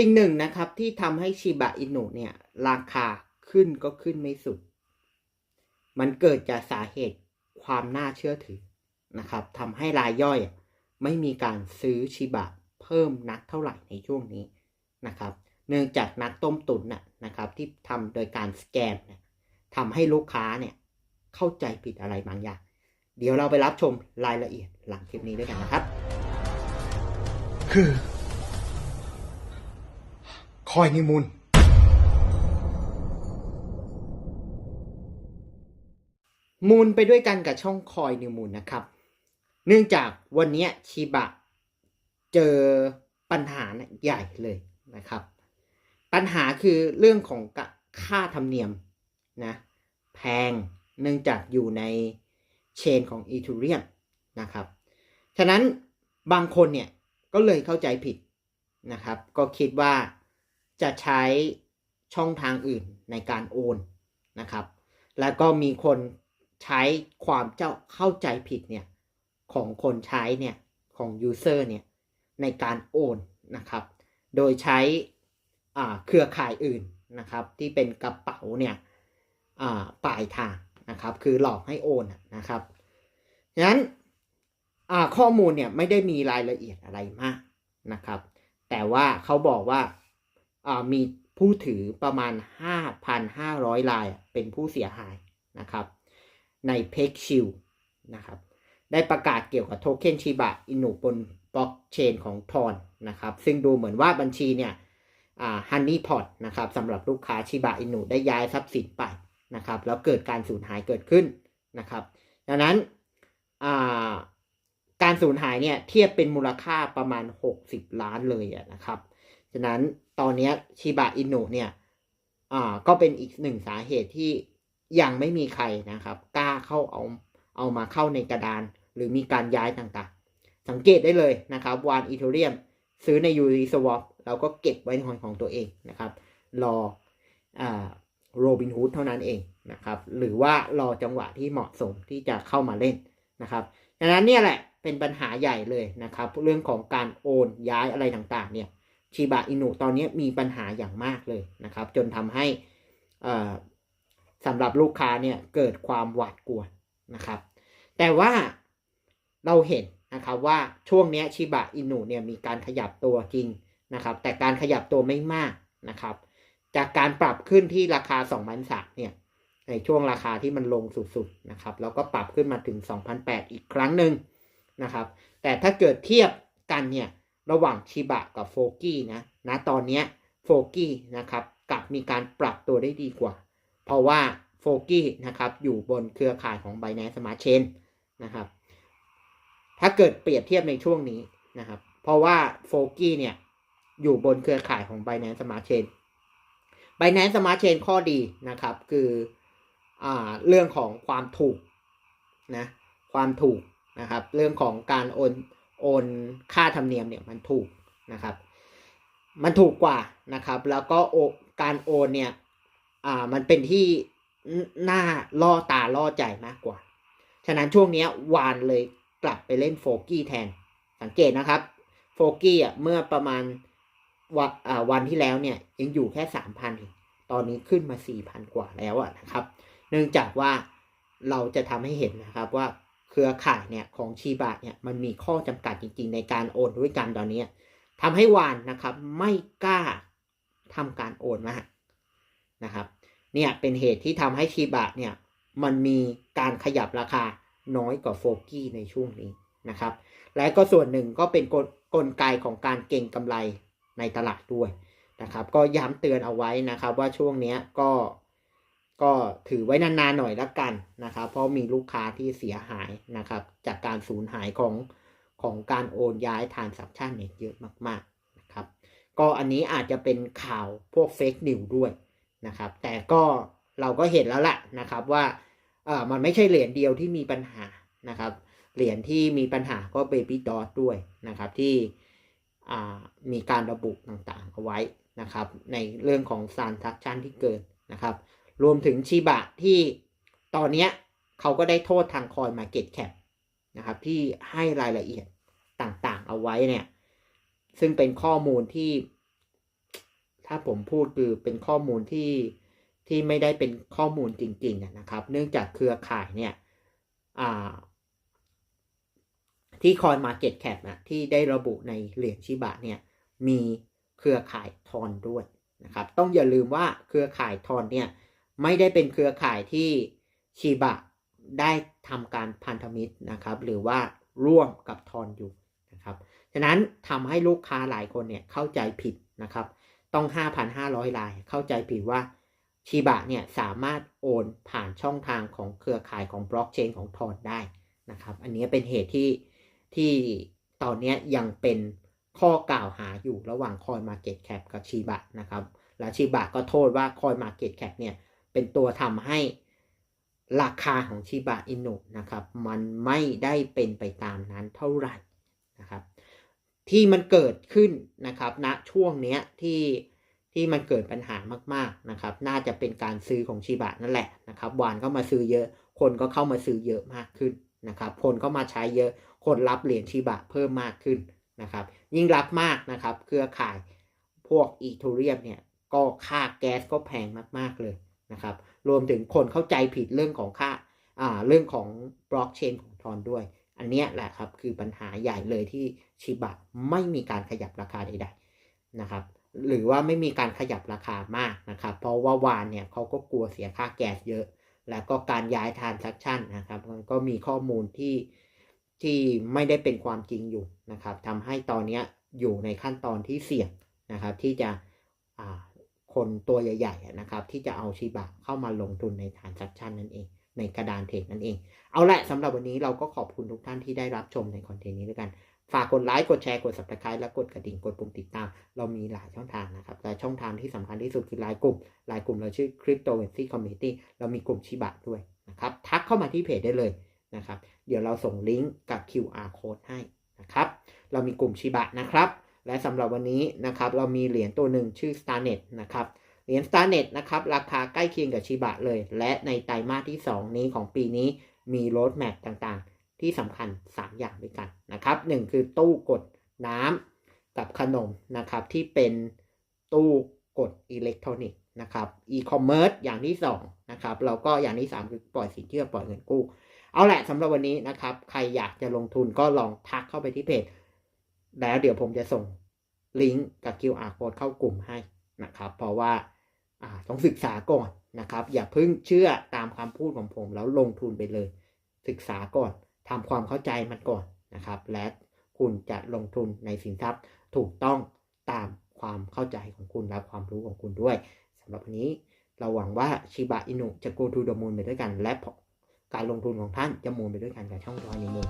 สิ่งหนึ่งนะครับที่ทำให้ชิบะอินุเนี่ย ราคาขึ้นก็ขึ้นไม่สุด มันเกิดจากสาเหตุความน่าเชื่อถือนะครับทำให้รายย่อยไม่มีการซื้อชิบะเพิ่มนักเท่าไหร่ในช่วงนี้นะครับ เนื่องจากนักต้มตุ๋นน่ะนะครับ ที่ทำโดยการสแกนทำให้ลูกค้าเนี่ยเข้าใจผิดอะไรบางอย่าง เดี๋ยวเราไปรับชมรายละเอียดหลังคลิปนี้ด้วยกันนะครับ คือ อยนิมูล มูลไปด้วยกันกับช่องคอยนิวมูลนะครับ เนื่องจากวันนี้ชิบะเจอปัญหาใหญ่เลยนะครับ ปัญหาคือเรื่องของค่าธรรมเนียมนะแพงเนื่องจากอยู่ในเชนของอีทูเรียมนะครับ ฉะนั้นบางคนเนี่ยก็เลยเข้าใจผิดนะครับ ก็คิดว่า จะใช้ช่องทางอื่นในการโอนนะครับ แล้วก็มีคนใช้ความเจ้าเข้าใจผิดเนี่ยของคนใช้เนี่ยของยูเซอร์เนี่ยในการโอนนะครับ โดยใช้อ่าเครือข่ายอื่นนะครับ ที่เป็นกระเป๋าเนี่ยอ่าปลายทางนะครับ คือหลอกให้โอนนะครับฉะนั้นอ่าข้อมูลเนี่ยไม่ได้มีรายละเอียดอะไรมากนะครับ แต่ว่าเขาบอกว่า มีผู้ถือประมาณ 5,500 รายเป็นผู้เสียหายนะครับ ในเพกชิลนะครับ ได้ประกาศเกี่ยวกับโทเค็นชิบะอินุบนบล็อกเชนของทอนนะครับ ซึ่งดูเหมือนว่าบัญชีเนี่ยฮันนี่พอตนะครับสำหรับลูกค้าชิบะอินุได้ย้ายทรัพย์สินไปนะครับ แล้วเกิดการสูญหายเกิดขึ้นนะครับ ดังนั้นาการสูญหายเนี่ยเทียบเป็นมูลค่าประมาณ 60 ล้านเลยนะครับ ฉะนั้น ตอนนี้ชิบะอินุเนี่ยอ่าก็เป็นอีกหนึ่งสาเหตุที่ยังไม่มีใครนะครับ กล้าเข้าเอาเอามาเข้าในกระดาน หรือมีการย้ายต่างๆ สังเกตได้เลยนะครับวานอีเทเรียมซื้อในยูริสวอปเราก็เก็บไว้ในของของตัวเองนะครับ รออ่าโรบินฮูดเท่านั้นเองนะครับ หรือว่ารอจังหวะที่เหมาะสมที่จะเข้ามาเล่นนะครับดังนั้นเนี่ยแหละเป็นปัญหาใหญ่เลยนะครับ เรื่องของการโอนย้ายอะไรต่างๆเนี่ย ชิบะอินุตอนนี้มีปัญหาอย่างมากเลยนะครับ จนทำให้สำหรับลูกค้าเนี่ยเกิดความหวาดกลัวนะครับ แต่ว่าเราเห็นนะครับว่าช่วงนี้ชิบะอินุเนี่ยมีการขยับตัวจริงนะครับ แต่การขยับตัวไม่มากนะครับ จากการปรับขึ้นที่ราคา2 0 0 3เนี่ยในช่วงราคาที่มันลงสุดๆนะครับ แล้วก็ปรับขึ้นมาถึง 2,008 อีกครั้งหนึ่งนะครับ แต่ถ้าเกิดเทียบกันเนี่ย ระหว่างชิบะกับโฟกี้นะนะตอนนี้โฟกี้นะครับกลับมีการปรับตัวได้ดีกว่า เพราะว่าโฟกี้นะครับอยู่บนเครือข่ายของ Binance Smart Chain นะครับถ้าเกิดเปรียบเทียบในช่วงนี้นะครับเพราะว่าโฟกี้เนี่ยอยู่บนเครือข่ายของ Binance Smart Chain Binance Smart Chain ข้อดีนะครับคืออ่าเรื่องของความถูกนะความถูกนะครับเรื่องของการโอน โอนค่าธรรมเนียมเนี่ยมันถูกนะครับ มันถูกกว่านะครับ แล้วก็โอการโอนเนี่ยอ่ามันเป็นที่หน้าล่อตาล่อใจมากกว่า ฉะนั้นช่วงนี้วานเลยกลับไปเล่นโฟกี้แทน สังเกตนะครับ โฟกี้อะเมื่อประมาณวันวันที่แล้วเนี่ยยังอยู่แค่สามพันตอนนี้ขึ้นมาสี่พันกว่าแล้วอะนะครับ เนื่องจากว่าเราจะทำให้เห็นนะครับว่า เครือข่ายเนี่ยของชีบะเนี่ยมันมีข้อจำกัดจริง ๆ ในการโอนด้วยกันตอนนี้ทำให้วานนะครับไม่กล้าทำการโอนมากนะครับเนี่ยเป็นเหตุที่ทำให้ชีบะเนี่ยมันมีการขยับราคาน้อยกว่าโฟกี้ในช่วงนี้นะครับ และก็ส่วนหนึ่งก็เป็นกลกลไกของการเก็งกำไรในตลาดด้วยนะครับ ก็ย้ำเตือนเอาไว้นะครับว่าช่วงเนี้ก็ ก็ถือไว้นานๆหน่อยละกันนะครับ เพราะมีลูกค้าที่เสียหายนะครับ จากการสูญหายของของการโอนย้ายทานสักชันเนี่ยเยอะมากๆนะครับ ก็อันนี้อาจจะเป็นข่าวพวกเฟกนิวด้วยนะครับ แต่ก็เราก็เห็นแล้วแหละนะครับว่าเออมันไม่ใช่เหรียญเดียวที่มีปัญหานะครับ เหรียญที่มีปัญหาก็เบบี้ดอทด้วยนะครับที่มีการระบุต่างๆเอาไว้นะครับ ในเรื่องของซานทักชันที่เกิดนะครับ รวมถึงชิบะที่ตอนเนี้ยเขาก็ได้โทษทางคอยมาเก็ตแคปนะครับที่ให้รายละเอียดต่างๆ เอาไว้เนี่ย ซึ่งเป็นข้อมูลที่ ถ้าผมพูดคือเป็นข้อมูลที่ที่ไม่ได้เป็นข้อมูลจริงๆนะครับ เนื่องจากเครือข่ายเนี่ยที่คอยมาเก็ตแคปนะที่ได้ระบุในเหรียญชิบะเนี่ยมีเครือข่ายทอนด้วยนะครับ ต้องอย่าลืมว่าเครือข่ายทอนเนี่ย ไม่ได้เป็นเครือข่ายที่ชิบะได้ทำการพันธมิตรนะครับ หรือว่าร่วมกับทอนอยู่นะครับ ฉะนั้นทำให้ลูกค้าหลายคนเนี่ยเข้าใจผิดนะครับ ต้อง 5,500 รายเข้าใจผิดว่าชิบะเนี่ยสามารถโอนผ่านช่องทางของเครือข่ายของบล็อกเชนของทอนได้นะครับ อันนี้เป็นเหตุที่ที่ตอนนี้ยังเป็นข้อกล่าวหาอยู่ระหว่างคอยมาเก็ตแคปกับชิบะนะครับ และชิบะก็โทษว่าคอยมาเก็ตแคปเนี่ย เป็นตัวทำให้ราคาของชิบะอินุนะครับ มันไม่ได้เป็นไปตามนั้นเท่าไหร่นะครับ ที่มันเกิดขึ้นนะครับณช่วงเนี้ยที่ที่มันเกิดปัญหามากๆนะครับ น่าจะเป็นการซื้อของชิบะนั่นแหละนะครับวานก็มาซื้อเยอะ คนก็เข้ามาซื้อเยอะมากขึ้นนะครับ คนก็มาใช้เยอะ คนรับเหรียญชิบะเพิ่มมากขึ้นนะครับ ยิ่งรับมากนะครับ เครือข่ายพวกอีทูเรียมเนี่ยก็ค่าแก๊สก็แพงมากๆเลย นะครับ รวมถึงคนเข้าใจผิดเรื่องของค่าอ่าเรื่องของบล็อกเชนของทอนด้วย อันนี้แหละครับคือปัญหาใหญ่เลยที่ชิบะไม่มีการขยับราคาใดๆนะครับ หรือว่าไม่มีการขยับราคามากนะครับ เพราะว่าวานเนี่ยเขาก็กลัวเสียค่าแก๊สเยอะ แล้วก็การย้ายทานซัคชั่นนะครับมันก็มีข้อมูลที่ที่ไม่ได้เป็นความจริงอยู่นะครับทำให้ตอนนี้อยู่ในขั้นตอนที่เสี่ยงนะครับที่จะอ่า คนตัวใหญ่ๆนะครับที่จะเอาชิบะเข้ามาลงทุนในทานซัคชันนั่นเอง ในกระดานเทรดนั่นเอง เอาละสำหรับวันนี้เราก็ขอบคุณทุกท่านที่ได้รับชมในคอนเทนต์นี้ด้วยกันฝากกดไลค์ กดแชร์ กด subscribe และกดกระดิ่ง กดปุ่มติดตาม เรามีหลายช่องทางนะครับ แต่ช่องทางที่สำคัญที่สุดคือไลน์กลุ่มไลน์กลุ่มเราชื่อ Cryptocurrency Community เรามีกลุ่มชิบะด้วยนะครับ ทักเข้ามาที่เพจได้เลยนะครับ เดี๋ยวเราส่งลิงก์กับ QR code ให้นะครับ เรามีกลุ่มชิบะนะครับ และสำหรับวันนี้นะครับเรามีเหรียญตัวหนึ่งชื่อ Starnet นะครับเหรียญ Starnet นะครับราคาใกล้เคียงกับชิบะเลย และในไตรมาสที่ 2 นี้ของปีนี้มีโรดแมปต่างๆ ที่สำคัญ 3 อย่างด้วยกันนะครับ1คือตู้กดน้ำกับขนมนะครับที่เป็นตู้กดอิเล็กทรอนิกส์นะครับอีคอมเมิร์ซอย่างที่2นะครับแล้วก็อย่างที่ 3 คือปล่อยสินเชื่อปล่อยเงินกู้ เอาแหละสำหรับวันนี้นะครับใครอยากจะลงทุนก็ลองทักเข้าไปที่เพจ แล้วเดี๋ยวผมจะส่งลิงก์กับ QR code เข้ากลุ่มให้นะครับ เพราะว่าต้องศึกษาก่อนนะครับ อย่าเพิ่งเชื่อตามคำพูดของผมแล้วลงทุนไปเลย ศึกษาก่อนทำความเข้าใจมันก่อนนะครับ และคุณจะลงทุนในสินทรัพย์ถูกต้องตามความเข้าใจของคุณและความรู้ของคุณด้วยสำหรับวันนี้เราหวังว่าชิบะอินุจะ go to the moon ไปด้วยกัน และการลงทุนของท่านจะมูนไปด้วยกันกับช่องทอยในมูน